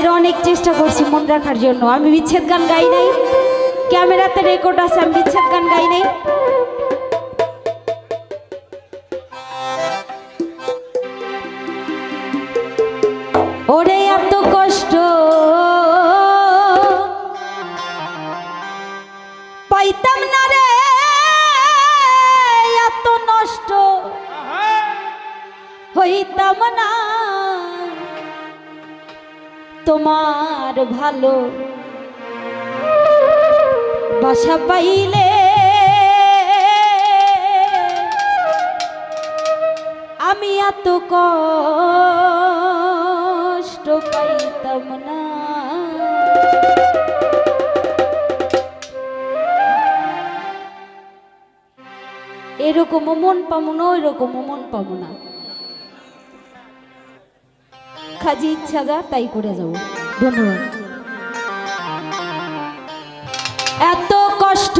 আপনাদের অনেক চেষ্টা করছি মন রাখার জন্য। আমি বিচ্ছেদ গান গাই নাই। ক্যামেরাতে রেকর্ড আছে আমি বিচ্ছেদ গান গাই নাই। ওরে এত কষ্ট পাইতাম না রে এত নষ্ট হইতাম না। তোমার ভালো বাসা পাইলে আমি এত কষ্ট পাইতাম না। এরকমও মন পাবো না ওই রকমও মন পাবো না। খাজি ইচ্ছা যা তাই করে যাব। ধন্যবাদ। এত কষ্ট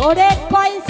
ওরে পয়সা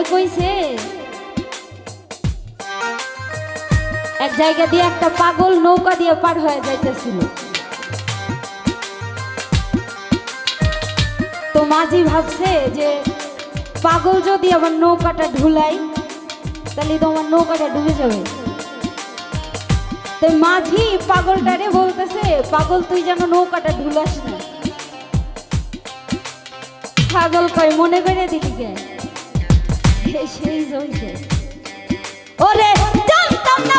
বলে কইছে? এক জায়গা দিয়ে একটা পাগল নৌকা দিয়ে পার হয়ে যাইতেছিল। তো মাঝি ভাবছে যে, পাগল যদি আমার নৌকাটা ঢুলাই, তাহলে তো আমার নৌকাটা ডুবে যাবে। তো মাঝি পাগলটারে বলতেছে, পাগল, তুই যেন নৌকাটা ঢুলাস না। পাগল কয়, মনে করে দিদিকে সেই জন্য ওরে জানতাম না